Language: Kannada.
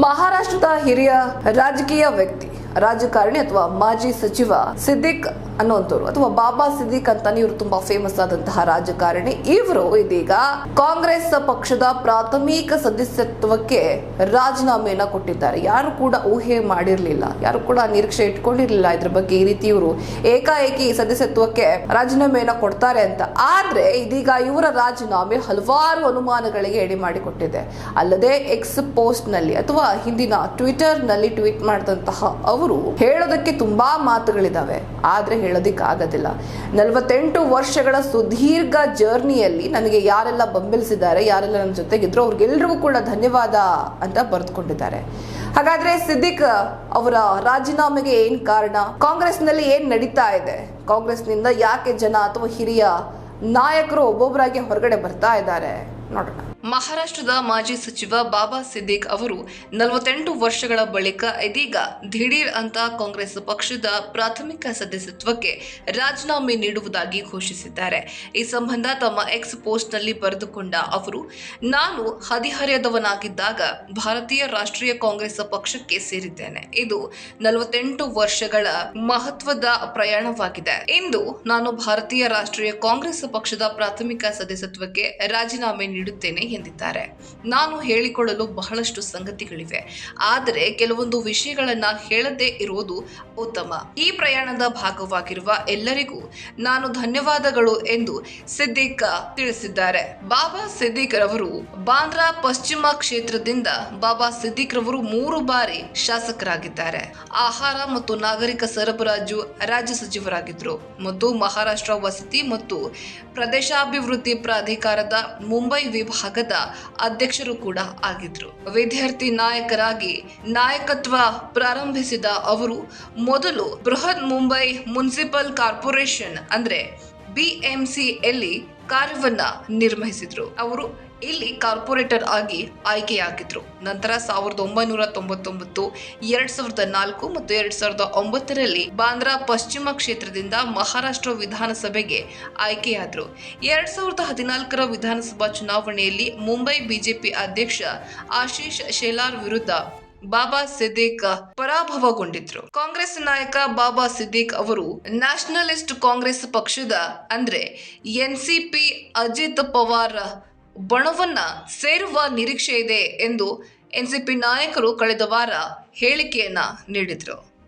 ಮಹಾರಾಷ್ಟ್ರದ ಹಿರಿಯ ರಾಜಕೀಯ ವ್ಯಕ್ತಿ. ರಾಜಕಾರಣಿ ಅಥವಾ ಮಾಜಿ ಸಚಿವ ಸಿದ್ದಿಕ್ ಅನ್ನುವಂಥವ್ರು ಅಥವಾ ಬಾಬಾ ಸಿದ್ದಿಕ್ ಅಂತಾನೆ ಇವರು ತುಂಬಾ ಫೇಮಸ್ ಆದಂತಹ ರಾಜಕಾರಣಿ. ಇವರು ಇದೀಗ ಕಾಂಗ್ರೆಸ್ ಪಕ್ಷದ ಪ್ರಾಥಮಿಕ ಸದಸ್ಯತ್ವಕ್ಕೆ ರಾಜೀನಾಮೆಯನ್ನ ಕೊಟ್ಟಿದ್ದಾರೆ. ಯಾರು ಕೂಡ ಊಹೆ ಮಾಡಿರಲಿಲ್ಲ. ಯಾರು ಕೂಡ ನಿರೀಕ್ಷೆ ಇಟ್ಕೊಂಡಿರ್ಲಿಲ್ಲ ಇದ್ರ ಬಗ್ಗೆ ಈ ರೀತಿ ಇವರು ಏಕಾಏಕಿ ಸದಸ್ಯತ್ವಕ್ಕೆ ರಾಜೀನಾಮೆಯನ್ನ ಕೊಡ್ತಾರೆ ಅಂತ. ಆದ್ರೆ ಇದೀಗ ಇವರ ರಾಜೀನಾಮೆ ಹಲವಾರು ಅನುಮಾನಗಳಿಗೆ ಎಡೆ ಮಾಡಿಕೊಟ್ಟಿದೆ. ಅಲ್ಲದೆ ಎಕ್ಸ್ ಪೋಸ್ಟ್ನಲ್ಲಿ ಅಥವಾ ಹಿಂದಿನ ಟ್ವಿಟರ್ನಲ್ಲಿ ಟ್ವೀಟ್ ಮಾಡಿದಂತಹ ಹೇಳೋದಕ್ಕೆ ತುಂಬಾ ಮಾತುಗಳಿದಾವೆ, ಆದ್ರೆ ಹೇಳೋದಿಕ್ಕೆ ಆಗೋದಿಲ್ಲ ನಲವತ್ತೆಂಟು ವರ್ಷಗಳ ಸುದೀರ್ಘ ಜರ್ನಿಯಲ್ಲಿ ನನಗೆ ಯಾರೆಲ್ಲ ಬೆಂಬಲಿಸಿದ್ದಾರೆ, ಯಾರೆಲ್ಲ ನನ್ನ ಜೊತೆಗಿದ್ರು, ಅವ್ರಿಗೆಲ್ರಿಗೂ ಕೂಡ ಧನ್ಯವಾದ ಅಂತ ಬರೆದುಕೊಂಡಿದ್ದಾರೆ. ಹಾಗಾದ್ರೆ ಸಿದ್ದಿಕ್ ಅವರ ರಾಜೀನಾಮೆಗೆ ಏನ್ ಕಾರಣ? ಕಾಂಗ್ರೆಸ್ನಲ್ಲಿ ಏನ್ ನಡೀತಾ ಇದೆ? ಕಾಂಗ್ರೆಸ್ನಿಂದ ಯಾಕೆ ಜನ ಅಥವಾ ಹಿರಿಯ ನಾಯಕರು ಒಬ್ಬೊಬ್ಬರಾಗಿ ಹೊರಗಡೆ ಬರ್ತಾ ಇದ್ದಾರೆ? ನೋಡೋಣ. ಮಹಾರಾಷ್ಟ್ರದ ಮಾಜಿ ಸಚಿವ ಬಾಬಾ ಸಿದ್ದಿಕ್ ಅವರು ನಲವತ್ತೆಂಟು ವರ್ಷಗಳ ಬಳಿಕ ಇದೀಗ ದಿಢೀರ್ ಅಂತ ಕಾಂಗ್ರೆಸ್ ಪಕ್ಷದ ಪ್ರಾಥಮಿಕ ಸದಸ್ಯತ್ವಕ್ಕೆ ರಾಜೀನಾಮೆ ನೀಡುವುದಾಗಿ ಘೋಷಿಸಿದ್ದಾರೆ. ಈ ಸಂಬಂಧ ತಮ್ಮ ಎಕ್ಸ್ ಪೋಸ್ಟ್ನಲ್ಲಿ ಬರೆದುಕೊಂಡ ಅವರು, ನಾನು ಹದಿಹರೆಯದವನಾಗಿದ್ದಾಗ ಭಾರತೀಯ ರಾಷ್ಟ್ರೀಯ ಕಾಂಗ್ರೆಸ್ ಪಕ್ಷಕ್ಕೆ ಸೇರಿದ್ದೇನೆ. ಇದು ನಲವತ್ತೆಂಟು ವರ್ಷಗಳ ಮಹತ್ವದ ಪ್ರಯಾಣವಾಗಿದೆ. ಇಂದು ನಾನು ಭಾರತೀಯ ರಾಷ್ಟ್ರೀಯ ಕಾಂಗ್ರೆಸ್ ಪಕ್ಷದ ಪ್ರಾಥಮಿಕ ಸದಸ್ಯತ್ವಕ್ಕೆ ರಾಜೀನಾಮೆ ನೀಡುತ್ತೇನೆ. ಎಂದಿದ್ದಾರೆ. ನಾನು ಹೇಳಿಕೊಳ್ಳಲು ಬಹಳಷ್ಟು ಸಂಗತಿಗಳಿವೆ. ಆದರೆ ಕೆಲವೊಂದು ವಿಷಯಗಳನ್ನ ಹೇಳದೇ ಇರುವುದು ಉತ್ತಮ. ಈ ಪ್ರಯಾಣದ ಭಾಗವಾಗಿರುವ ಎಲ್ಲರಿಗೂ ನಾನು ಧನ್ಯವಾದಗಳು ಎಂದು ಸಿದ್ದಿಕ್ ತಿಳಿಸಿದ್ದಾರೆ. ಬಾಬಾ ಸಿದ್ದಿಕ್ ರವರು ಬಾಂದ್ರಾ ಪಶ್ಚಿಮ ಕ್ಷೇತ್ರದಿಂದ ಬಾಬಾ ಸಿದ್ದಿಕ್ ರವರು ಮೂರು ಬಾರಿ ಶಾಸಕರಾಗಿದ್ದಾರೆ. ಆಹಾರ ಮತ್ತು ನಾಗರಿಕ ಸರಬರಾಜು ರಾಜ್ಯ ಸಚಿವರಾಗಿದ್ದರು. ಮತ್ತು ಮಹಾರಾಷ್ಟ್ರ ವಸತಿ ಮತ್ತು ಪ್ರದೇಶಾಭಿವೃದ್ಧಿ ಪ್ರಾಧಿಕಾರದ ಮುಂಬೈ ವಿಭಾಗದ ಅಧ್ಯಕ್ಷರು ಕೂಡ ಆಗಿದ್ರು. ವಿದ್ಯಾರ್ಥಿ ನಾಯಕರಾಗಿ ನಾಯಕತ್ವ ಪ್ರಾರಂಭಿಸಿದ ಅವರು ಮೊದಲು ಬೃಹತ್ ಮುಂಬೈ ಮುನ್ಸಿಪಲ್ ಕಾರ್ಪೊರೇಷನ್ ಅಂದ್ರೆ ಬಿಎಂಸಿ ಯಲ್ಲಿ ಕಾರ್ಯವನ್ನ ನಿರ್ವಹಿಸಿದ್ರು. ಅವರು ಇಲ್ಲಿ ಕಾರ್ಪೊರೇಟರ್ ಆಗಿ ಆಯ್ಕೆಯಾಗಿದ್ರು. ನಂತರ ಸಾವಿರದ ಒಂಬೈನೂರ ತೊಂಬತ್ತೊಂಬತ್ತು, ಎರಡ್ ಸಾವಿರದ ನಾಲ್ಕು ಮತ್ತು ಎರಡ್ ಸಾವಿರದ ಒಂಬತ್ತರಲ್ಲಿ ಬಾಂದ್ರಾ ಪಶ್ಚಿಮ ಕ್ಷೇತ್ರದಿಂದ ಮಹಾರಾಷ್ಟ್ರ ವಿಧಾನಸಭೆಗೆ ಆಯ್ಕೆಯಾದ್ರು. ಎರಡ್ ಸಾವಿರದ ಹದಿನಾಲ್ಕರ ವಿಧಾನಸಭಾ ಚುನಾವಣೆಯಲ್ಲಿ ಮುಂಬೈ ಬಿಜೆಪಿ ಅಧ್ಯಕ್ಷ ಆಶೀಶ್ ಶೇಲಾರ್ ವಿರುದ್ಧ ಬಾಬಾ ಸಿದ್ದೀಕ್ ಪರಾಭವಗೊಂಡಿದ್ರು. ಕಾಂಗ್ರೆಸ್ ನಾಯಕ ಬಾಬಾ ಸಿದ್ದೀಕ್ ಅವರು ನ್ಯಾಷನಲಿಸ್ಟ್ ಕಾಂಗ್ರೆಸ್ ಪಕ್ಷದ ಅಂದ್ರೆ ಎನ್ಸಿಪಿ ಅಜಿತ್ ಪವಾರ್ ಬಣವನ್ನ ಸೇರುವ ನಿರೀಕ್ಷೆ ಇದೆ ಎಂದು ಎನ್ಸಿಪಿ ನಾಯಕರು ಕಳೆದ ವಾರ ಹೇಳಿಕೆಯನ್ನ ನೀಡಿದ್ರು.